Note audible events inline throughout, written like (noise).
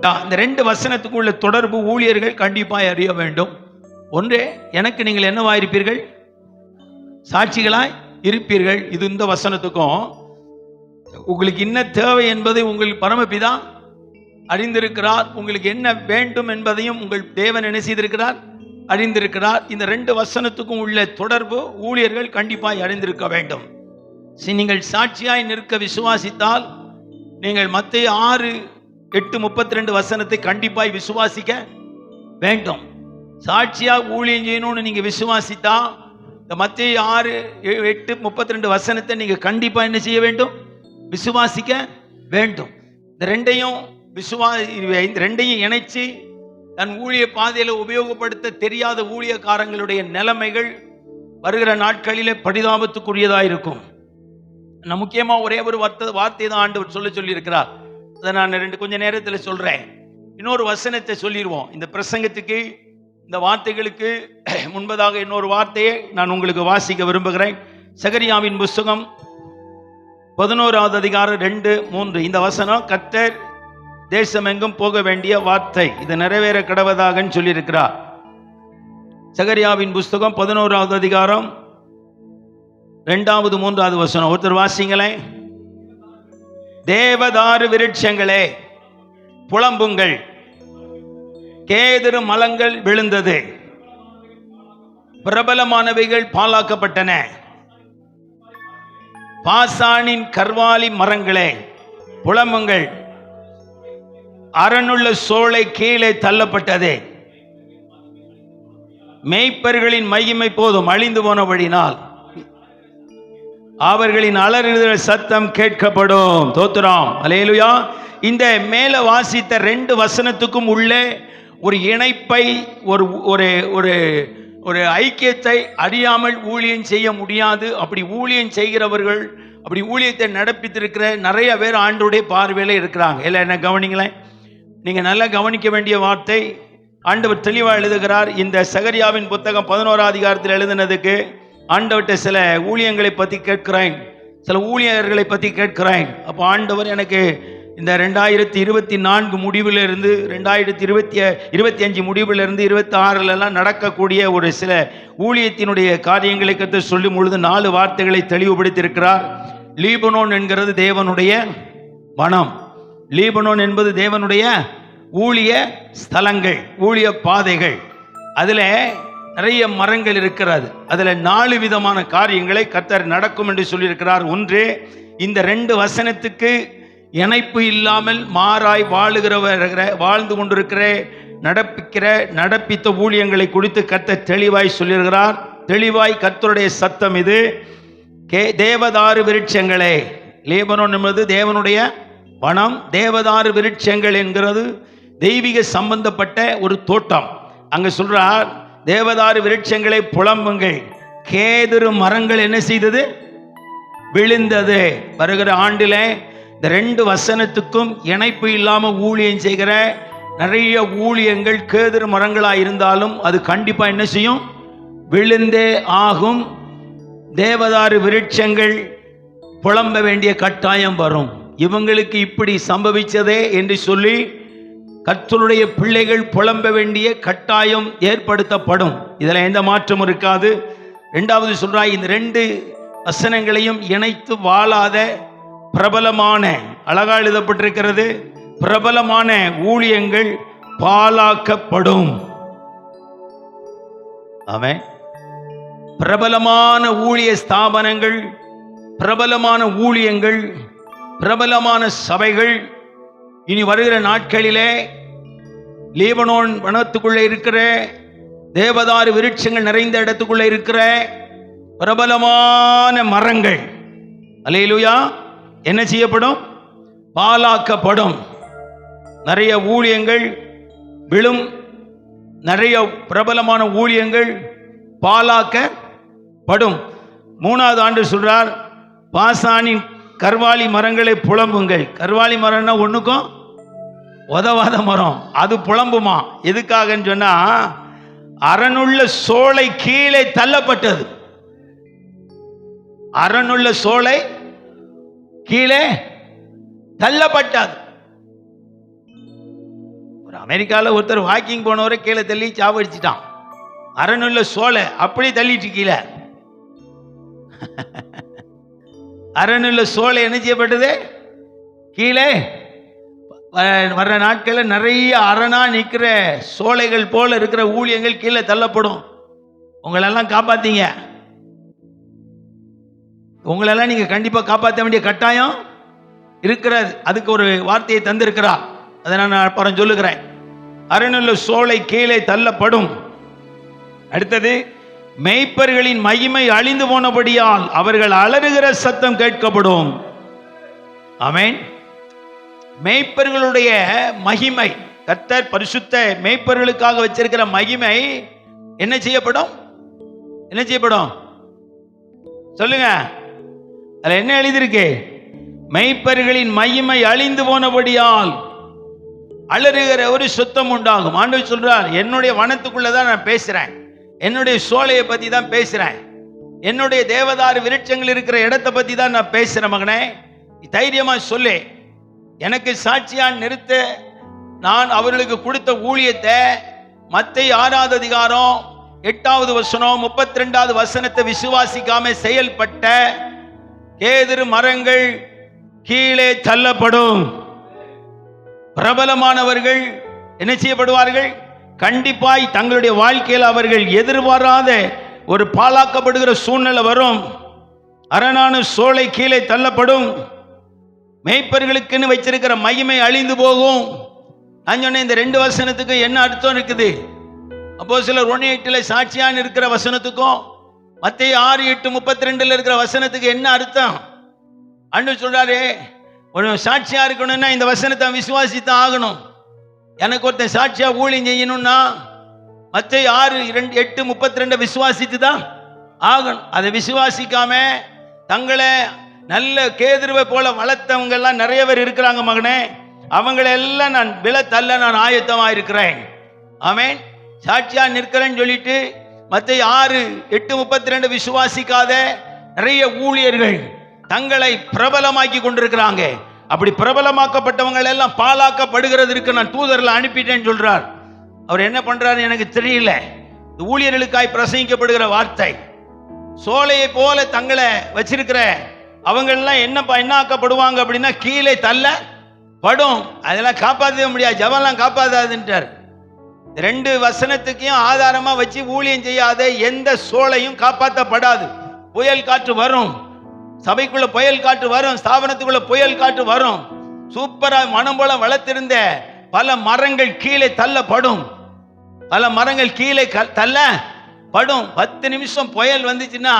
இந்த ரெண்டு வசனத்துக்குள்ள தொடர்பு ஊழியர்கள் கண்டிப்பாக அறிய வேண்டும். ஒன்றே எனக்கு நீங்கள் என்னவாயிருப்பீர்கள் சாட்சிகளாய் இருப்பீர்கள். இது இந்த வசனத்துக்கும். உங்களுக்கு என்ன தேவை என்பதை உங்கள் பரமபிதா அறிந்திருக்கிறார். உங்களுக்கு என்ன வேண்டும் என்பதையும் உங்கள் தேவன் என்ன செய்திருக்கிறார்? அறிந்திருக்கிறார். இந்த ரெண்டு வசனத்துக்கும் உள்ள தொடர்பு ஊழியர்கள் கண்டிப்பாய் அறிந்திருக்க வேண்டும். சரி, நீங்கள் சாட்சியாய் நிற்க விசுவாசித்தால் நீங்கள் மத்திய ஆறு எட்டு முப்பத்தி ரெண்டு வசனத்தை கண்டிப்பாய் விசுவாசிக்க வேண்டும். சாட்சியா ஊழியம் செய்யணும்னு நீங்க விசுவாசித்தா இந்த மத்திய ஆறு எட்டு முப்பத்தி ரெண்டு வசனத்தை நீங்க கண்டிப்பா என்ன செய்ய வேண்டும்? விசுவாசிக்க வேண்டும். இந்த ரெண்டையும் விசுவா இந்த ரெண்டையும் இணைச்சு தன் ஊழிய பாதையில உபயோகப்படுத்த தெரியாத ஊழியக்காரங்களுடைய நிலைமைகள் வருகிற நாட்களிலே பரிதாபத்துக்குரியதா இருக்கும் நான் முக்கியமா ஒரே ஒரு வார்த்தை வார்த்தை தான் ஆண்டவர் சொல்ல சொல்லி இருக்கிறார் அதை நான் ரெண்டு கொஞ்ச நேரத்தில் சொல்கிறேன் இன்னொரு வசனத்தை சொல்லிடுவோம் இந்த பிரசங்கத்துக்கு இந்த வார்த்தைகளுக்கு (clears throat) முன்பதாக இன்னொரு வார்த்தையை நான் உங்களுக்கு வாசிக்க விரும்புகிறேன். சகரியாவின் புஸ்தகம் பதினோராவது அதிகாரம் ரெண்டு மூன்று. இந்த வசனம் கத்தர் தேசமெங்கும் போக வேண்டிய வார்த்தை. இது நிறைவேற கடவதாகன்னு சொல்லியிருக்கிறார். சகரியாவின் புஸ்தகம் பதினோராவது அதிகாரம் ரெண்டாவது மூன்றாவது வசனம். ஒருத்தர் வாசிங்களேன். தேவதாறு விருட்சங்களே புலம்புங்கள். கேதிரு மலங்கள் விழுந்தது. பிரபலமானவைகள் பாலாக்கப்பட்டன பாசானின் கர்வாலி மரங்களே புலம்புங்கள். அரணுள்ள சோலை கீழே தள்ளப்பட்டது. மேய்ப்பர்களின் மகிமை போதும் அழிந்து போனபடினால் அவர்களின் அலறுதல் சத்தம் கேட்கப்படும். தோத்துறோம். அலையலுயா இந்த மேல வாசித்த ரெண்டு வசனத்துக்கும் உள்ளே ஒரு இணைப்பை ஒரு ஒரு ஒரு ஒரு ஐக்கியத்தை அறியாமல் ஊழியம் செய்ய முடியாது. அப்படி ஊழியம் செய்கிறவர்கள் அப்படி ஊழியத்தை நடப்பித்திருக்கிற நிறைய பேர் ஆண்டோடைய பார்வையில் இருக்கிறாங்க. இல்லை என்ன கவனிங்களேன் நீங்கள் நல்லா கவனிக்க வேண்டிய வார்த்தை ஆண்டவர் தெளிவாக எழுதுகிறார். இந்த சகரியாவின் புத்தகம் பதினோரா அதிகாரத்தில் எழுதினதுக்கு ஆண்டவர்கிட்ட சில ஊழியங்களை பற்றி கேட்கிறேன் சில ஊழியர்களை பற்றி கேட்கிறேன் அப்போ ஆண்டவர் எனக்கு இந்த ரெண்டாயிரத்தி இருபத்தி நான்கு முடிவிலிருந்து ரெண்டாயிரத்தி இருபத்தி இருபத்தி அஞ்சு முடிவிலிருந்து இருபத்தி ஆறுலலாம் நடக்கக்கூடிய ஒரு சில ஊழியத்தினுடைய காரியங்களை கற்று சொல்லி முழுது நாலு வார்த்தைகளை தெளிவுபடுத்தியிருக்கிறார். லீபனோன் என்கிறது தேவனுடைய வனம். லீபனோன் என்பது தேவனுடைய ஊழிய ஸ்தலங்கள் ஊழிய பாதைகள். அதில் நிறைய மரங்கள் இருக்கிறது. அதில் நாலு விதமான காரியங்களை கத்தர் நடக்கும் என்று சொல்லியிருக்கிறார். ஒன்று இந்த ரெண்டு வசனத்துக்கு இணைப்பு இல்லாமல் மாறாய் வாழுகிறவர்கிற வாழ்ந்து கொண்டிருக்கிற நடப்பிக்கிற நடப்பித்த ஊழியங்களை குறித்து கத்தர் தெளிவாய் சொல்லியிருக்கிறார். தெளிவாய் கத்தருடைய சத்தம் இது. கே தேவதாரு விருட்சங்களே. லேபனோன் என்பது தேவனுடைய வனம். தேவதாரு விருட்சங்கள் என்கிறது. தெய்வீக சம்பந்தப்பட்ட ஒரு தோட்டம். அங்கே சொல்கிறார் தேவதாரு விருட்சங்களை புலம்புங்கள். கேதுரு மரங்கள் என்ன செய்தது? விழுந்தது. வருகிற ஆண்டில் இந்த ரெண்டு வசனத்துக்கும் இணைப்பு இல்லாமல் ஊழியம் செய்கிற நிறைய ஊழியங்கள் கேதுரு மரங்களாக இருந்தாலும் அது கண்டிப்பாக என்ன செய்யும்? விழுந்தே ஆகும். தேவதாரு விருட்சங்கள் புலம்ப வேண்டிய கட்டாயம் வரும். இவங்களுக்கு இப்படி சம்பவிச்சதே என்று சொல்லி கர்த்தருடைய பிள்ளைகள் புலம்ப வேண்டிய கட்டாயம் ஏற்படுத்தப்படும். இதில் எந்த மாற்றமும் இருக்காது. ரெண்டாவது சொல்றாய் இந்த ரெண்டு வசனங்களையும் இணைத்து வாழாத பிரபலமான அழகா எழுதப்பட்டிருக்கிறது பிரபலமான ஊழியங்கள் பாலாக்கப்படும் அவன் பிரபலமான ஊழிய ஸ்தாபனங்கள் பிரபலமான ஊழியங்கள் பிரபலமான சபைகள் இனி வருகிற நாட்களிலே லீபனோன் வனத்துக்குள்ளே இருக்கிற தேவதாரு விருட்சங்கள் நிறைந்த இடத்துக்குள்ளே இருக்கிற பிரபலமான மரங்கள். அலையிலுயா என்ன செய்யப்படும்? பாலாக்கப்படும் நிறைய ஊழியங்கள் விழும். நிறைய பிரபலமான ஊழியங்கள் பாலாக்கப்படும் மூணாவது ஆண்டு சொல்றார் பாசானின் கர்வாலி மரங்களை புலம்புங்கள் கர்வாலி மரம்னா ஒன்றுக்கும் உதவாத மரம். அது புலம்புமா? எதுக்காகன்னு சொன்னா அரணுள்ள சோலை கீழே தள்ளப்பட்டது. அரணுள்ள சோலை கீழே தள்ளப்பட்டது. அமெரிக்காவில் ஒருத்தர் வாக்கிங் போனவரை கீழே தள்ளி சாவடிச்சிட்டான். அரணுள்ள சோலை அப்படியே தள்ளிட்டு கீழே. (laughs) அரணில் சோலை என்ன செய்யப்பட்டது கீழே வ- வர்ற நாட்களில் நிறைய அரணா நிற்கிற சோலைகள் போல இருக்கிற ஊழியங்கள் கீழே தள்ளப்படும். உங்களெல்லாம் காப்பாத்தீங்க. உங்களெல்லாம் நீங்க கண்டிப்பா காப்பாற்ற வேண்டிய கட்டாயம் இருக்கிறது அதுக்கு ஒரு வார்த்தையை தந்திருக்கிறா. அதை நான் அப்புறம் சொல்லுகிறேன். அரணுள்ள சோலை கீழே தள்ளப்படும். அடுத்தது மெய்ப்பர்களின் மகிமை அழிந்து போனபடியால் அவர்கள் அலறுகிற சத்தம் கேட்கப்படும். அமேன் மெய்ப்பர்களுடைய மகிமை கத்தர் பரிசுத்த மெய்ப்பர்களுக்காக வச்சிருக்கிற மகிமை என்ன செய்யப்படும்? என்ன செய்யப்படும்? சொல்லுங்க. அதுல என்ன எழுதியிருக்கு? மெய்ப்பர்களின் மகிமை அழிந்து போனபடியால் அலறுகிற ஒரு சுத்தம் உண்டாகும். ஆண்டு சொல்றார் என்னுடைய வனத்துக்குள்ளே தான் நான் பேசுறேன். என்னுடைய சோலையை பத்தி தான் பேசுறேன். என்னுடைய தேவதாறு விருட்சங்கள் இருக்கிற இடத்தை பத்தி தான் நான் பேசுறேன் மகனே. தைரியமா சொல்லு. எனக்கு சாட்சியான் நிறுத்த. நான் அவர்களுக்கு கொடுத்த ஊழியத்தை மத்தை ஆறாவது அதிகாரம் எட்டாவது வசனம் முப்பத்தி ரெண்டாவது வசனத்தை விசுவாசிக்காம செயல்பட்ட கேதிரு மரங்கள் கீழே தள்ளப்படும். பிரபலமானவர்கள் என்ன செய்யப்படுவார்கள்? கண்டிப்பாய் தங்களுடைய வாழ்க்கையில் அவர்கள் எதிர்பாராத ஒரு பாழாக்கப்படுகிற சூழ்நிலை வரும். அரணான சோலை கீழே தள்ளப்படும். மேய்ப்பர்களுக்குன்னு வச்சிருக்கிற மகிமை அழிந்து போகும். நான் சொன்னேன் இந்த ரெண்டு வசனத்துக்கு என்ன அர்த்தம் இருக்குது? அப்போ சிலர் ஒன்று எட்டில் சாட்சியான் இருக்கிற வசனத்துக்கும் மத்திய ஆறு எட்டு முப்பத்தி ரெண்டுல இருக்கிற வசனத்துக்கு என்ன அர்த்தம்? அண்ணு சொல்றாரு ஒரு சாட்சியா இருக்கணும்னா இந்த வசனத்தை விசுவாசித்தான் ஆகணும். எனக்கு ஒருத்தன் சாட்சியா ஊழியம் செய்யணும்னா மத்திய ஆறு இரண்டு எட்டு முப்பத்தி ரெண்டை விசுவாசித்து தான் ஆகணும். அதை விசுவாசிக்காம தங்களை நல்ல கேதுருவை போல வளர்த்தவங்க எல்லாம் நிறைய பேர் இருக்கிறாங்க மகனே. அவங்களை எல்லாம் நான் வில தள்ள நான் ஆயத்தமாக இருக்கிறேன் ஆமேன். சாட்சியா நிற்கிறேன்னு சொல்லிட்டு மற்ற ஆறு எட்டு முப்பத்தி ரெண்டு விசுவாசிக்காத நிறைய ஊழியர்கள் தங்களை பிரபலமாக்கி கொண்டிருக்கிறாங்க. அப்படி பிரபலமாக்கப்பட்டவங்க எல்லாம் பாலாக்கப்படுகிறதுக்கு நான் தூதரில் அனுப்பிட்டேன்னு சொல்றார். அவர் என்ன பண்றாரு எனக்கு தெரியல. இந்த ஊழியர்களுக்காய் பிரசங்கிக்கப்படுகிற வார்த்தை. சோலையை போல தங்களை வச்சிருக்கிற அவங்கெல்லாம் என்னப்பா என்ன ஆக்கப்படுவாங்க அப்படின்னா கீழே தள்ள படும். அதெல்லாம் காப்பாற்றவே முடியாது. ஜபம்லாம் காப்பாத்தாதுன்ட்டார் ரெண்டு வசனத்துக்கையும் ஆதாரமா வச்சு ஊழியம் செய்யாத எந்த சோலையும் காப்பாற்றப்படாது புயல் காற்று வரும். சபைக்குள்ள புயல் காற்று வரும் ஸ்தாபனத்துக்குள்ள புயல் காற்று வரும். சூப்பரா மனம் போல வளர்த்திருந்த பல மரங்கள் கீழே தள்ளப்படும். பல மரங்கள் கீழே க- தள்ள படும் பத்து நிமிஷம் புயல் வந்துச்சுன்னா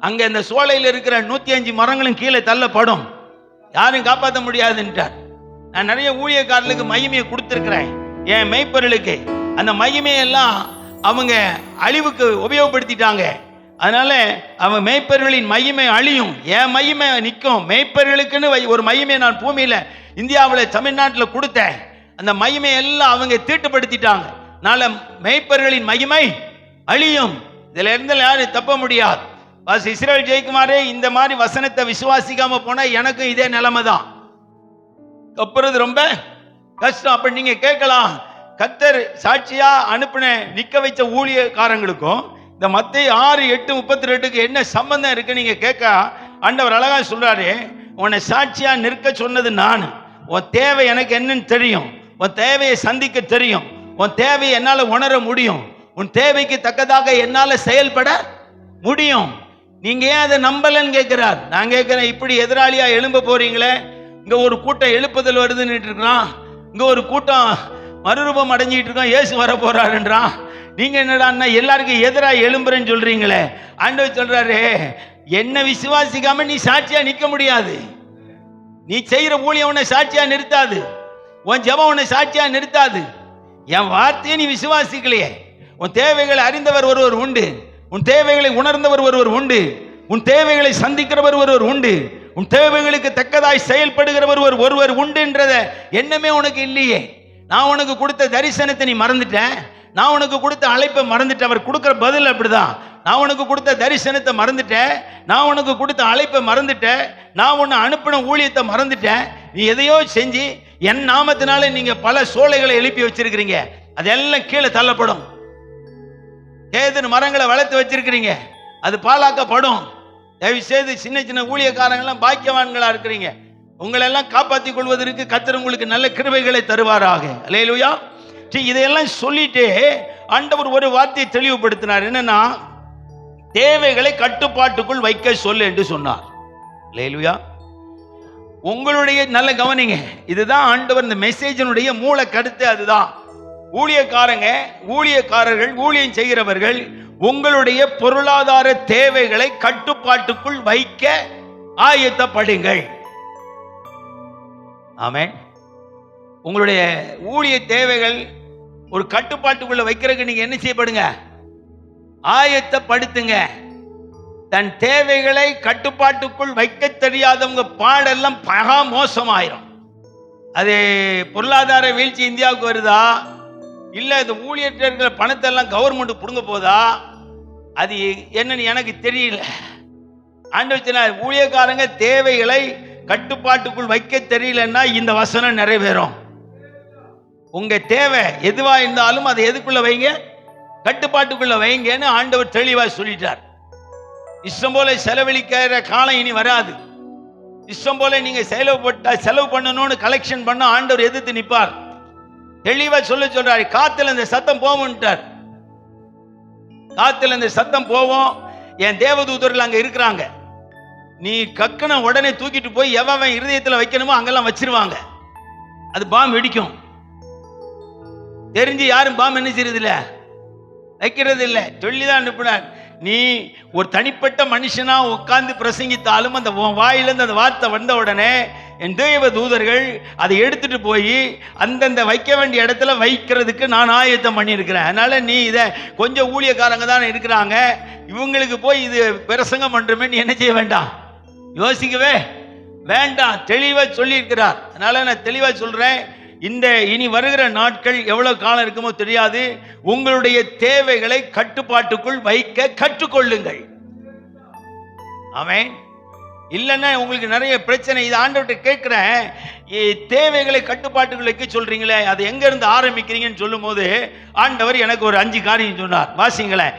அங்க இந்த சோலையில் இருக்கிற நூத்தி அஞ்சு மரங்களும் கீழே தள்ளப்படும். யாரும் காப்பாற்ற முடியாதுன்றார் நான் நிறைய ஊழியக்காரர்களுக்கு மகிமையை கொடுத்துருக்கிறேன். என் மெய்ப்பொருளுக்கு. அந்த மகிமையெல்லாம் அவங்க அழிவுக்கு உபயோகப்படுத்திட்டாங்க. அதனால அவன் மேய்ப்பர்களின் மகிமை அழியும். என் மகிமை நிற்கும். மேய்ப்பர்களுக்குன்னு வை- ஒரு மையமே நான் பூமியில் இந்தியாவில் தமிழ்நாட்டில் கொடுத்தேன். அந்த மகிமை எல்லாம் அவங்க தீட்டுப்படுத்திட்டாங்க. நாளை மேய்ப்பர்களின் மகிமை அழியும். இதில் இருந்து யாரும் தப்ப முடியாது. பஸ் இஸ்ரேல் ஜெயக்குமாரே இந்த மாதிரி வசனத்தை விசுவாசிக்காம போனால் எனக்கும் இதே நிலைமை தான் தப்புறது ரொம்ப கஷ்டம். அப்படி நீங்கள் கேட்கலாம். கத்தர் சாட்சியாக அனுப்பின நிற்க வைச்ச ஊழியக்காரங்களுக்கும் இந்த மத்திய ஆறு எட்டு முப்பத்தி ரெண்டுக்கு என்ன சம்பந்தம் இருக்கு நீங்க கேட்க ஆண்டவர் அழகா சொல்றாரு உன்னை சாட்சியா நிற்க சொன்னது நான். உன் தேவை எனக்கு என்னன்னு தெரியும். உன் தேவையை சந்திக்க தெரியும். உன் தேவையை என்னால உணர முடியும். உன் தேவைக்கு தக்கதாக என்னால செயல்பட முடியும். நீங்க ஏன் அதை நம்பலன்னு கேட்கிறார்? நான் கேட்கிறேன் இப்படி எதிராளியா எழும்ப போறீங்களே? இங்க ஒரு கூட்டம் எழுப்புதல் வருதுன்னு இருக்கிறான் இங்க ஒரு கூட்டம் மறுரூபம் அடைஞ்சிட்டு இருக்கான். இயேசு வர போறாருன்றான் நீங்க என்னடான்னா எல்லாருக்கும் எதிராக எழும்புறேன்னு சொல்றீங்களே. ஆண்டவர் சொல்றாரு என்ன விசுவாசிக்காம நீ சாட்சியா நிக்க முடியாது. நீ செய்யற ஊழியம் உன்னை சாட்சியா நிறுத்தாது. உன் ஜெபம் உன்னை சாட்சியா நிறுத்தாது. என் வார்த்தையை நீ விசுவாசிக்கலையே. உன் தேவைகளை அறிந்தவர் ஒருவர் உண்டு. உன் தேவைகளை உணர்ந்தவர் ஒருவர் உண்டு. உன் தேவைகளை சந்திக்கிறவர் ஒருவர் உண்டு. உன் தேவைகளுக்கு தக்கதாய் செயல்படுகிறவர் ஒரு ஒருவர் உண்டுன்றத எண்ணமே உனக்கு இல்லையே. நான் உனக்கு கொடுத்த தரிசனத்தை நீ மறந்துட்டேன். நான் உனக்கு கொடுத்த அழைப்பை மறந்துட்டேன். அவர் கொடுக்குற பதில் அப்படிதான். நான் உனக்கு கொடுத்த தரிசனத்தை மறந்துட்டேன். நான் உனக்கு கொடுத்த அழைப்பை மறந்துட்டேன். நான் உன்னை அனுப்பின ஊழியத்தை மறந்துட்டேன். நீ எதையோ செஞ்சு என் நாமத்தினால நீங்க பல சோலைகளை எழுப்பி வச்சிருக்கிறீங்க. அதெல்லாம் கீழே தள்ளப்படும். கேதுன்னு மரங்களை வளர்த்து வச்சிருக்கிறீங்க. அது பாலாக்கப்படும் தயவு செய்து சின்ன சின்ன ஊழியக்காரங்கெல்லாம் பாக்கியவான்களா இருக்கிறீங்க. உங்களெல்லாம் காப்பாற்றிக் கொள்வதற்கு கத்தர் உங்களுக்கு நல்ல கிருபைகளை தருவாராக. அல்லேலூயா. சரி இதையெல்லாம் சொல்லிட்டு ஆண்டவர் ஒரு வார்த்தையை தெளிவுபடுத்தினார். என்னன்னா தேவைகளை கட்டுப்பாட்டுக்குள் வைக்க சொல்லு என்று சொன்னார். அல்லேலூயா. உங்களுடைய நல்ல கவனிங்க இதுதான் ஆண்டவர் இந்த மெசேஜினுடைய மூல கருத்து அதுதான். ஊழியக்காரங்க ஊழியக்காரர்கள் ஊழியம் செய்கிறவர்கள் உங்களுடைய பொருளாதார தேவைகளை கட்டுப்பாட்டுக்குள் வைக்க ஆயத்தப்படுங்கள். ஆமென். உங்களுடைய ஊழிய தேவைகள் ஒரு கட்டுப்பாட்டுக்குள்ள வைக்கிறதுக்கு நீங்க என்ன செய்யப்படுங்க? ஆயத்தப்படுத்துங்க. தன் தேவைகளை கட்டுப்பாட்டுக்குள் வைக்க தெரியாதவங்க பாடெல்லாம் பகா மோசமாயிரும். அது பொருளாதார வீழ்ச்சி இந்தியாவுக்கு வருதா? இல்லை இந்த ஊழியர்கள் இருக்கிற பணத்தை எல்லாம் கவர்மெண்ட் பிடுங்க போதா? அது என்னன்னு எனக்கு தெரியல. ஆண்டவர் ஊழியக்காரங்க தேவைகளை கட்டுப்பாட்டுக்குள் வைக்க தெரியலன்னா இந்த வசனம் நிறைவேறும். உங்க தேவை எதுவா இருந்தாலும் அதை எதுக்குள்ள வைங்க? கட்டுப்பாட்டுக்குள்ள வைங்கன்னு ஆண்டவர் தெளிவா சொல்லிட்டார். இஷ்டம் போல செலவழிக்கிற காலம் இனி வராது. இஷ்டம் போல நீங்க செலவு செலவு பண்ணணும்னு கலெக்ஷன் பண்ண ஆண்டவர் எதிர்த்து நிப்பார் தெளிவா சொல்ல சொல்றாரு காத்துல இந்த சத்தம் போகும்ட்டார் காத்துல இந்த சத்தம் போவோம் என் தேவதூதர்கள் அங்க இருக்கிறாங்க. நீ கக்கனை உடனே தூக்கிட்டு போய் எவன் இருதயத்துல வைக்கணுமோ அங்கெல்லாம் வச்சிருவாங்க. அது பாம் வெடிக்கும். தெரிஞ்சு யாரும் பாம் என்ன செய்யறது இல்ல வைக்கிறது இல்ல சொல்லிதான் அனுப்பினார். நீ ஒரு தனிப்பட்ட மனுஷனா உட்கார்ந்து பிரசங்கித்தாலும் அந்த வாயிலிருந்து அந்த வார்த்தை வந்த உடனே என் தெய்வ தூதர்கள் அதை எடுத்துட்டு போய் அந்தந்த வைக்க வேண்டிய இடத்துல வைக்கிறதுக்கு நான் ஆயத்தம் பண்ணியிருக்கிறேன். அதனால நீ இதை கொஞ்சம் ஊழியக்காரங்க தான் இருக்கிறாங்க. இவங்களுக்கு போய் இது பிரசங்கம் பண்ணுறமே நீ என்ன செய்ய வேண்டாம்? யோசிக்கவே வேண்டாம். தெளிவாக சொல்லியிருக்கிறார். அதனால நான் தெளிவாக சொல்கிறேன் இந்த இனி வருகிற நாட்கள் எவ்வளவு காலம் இருக்குமோ தெரியாது. உங்களுடைய தேவைகளை கட்டுப்பாட்டுக்குள் வைக்க கற்றுக்கொள்ளுங்கள். அவன் இல்லைன்னா உங்களுக்கு நிறைய பிரச்சனை. இது ஆண்டவர்கிட்ட கேட்குறேன். தேவைகளை கட்டுப்பாட்டுக்குள் வைக்க சொல்றீங்களே அது எங்க இருந்து ஆரம்பிக்கிறீங்கன்னு சொல்லும்போது ஆண்டவர் எனக்கு ஒரு அஞ்சு காரியம் சொன்னார். வாசிங்களேன்.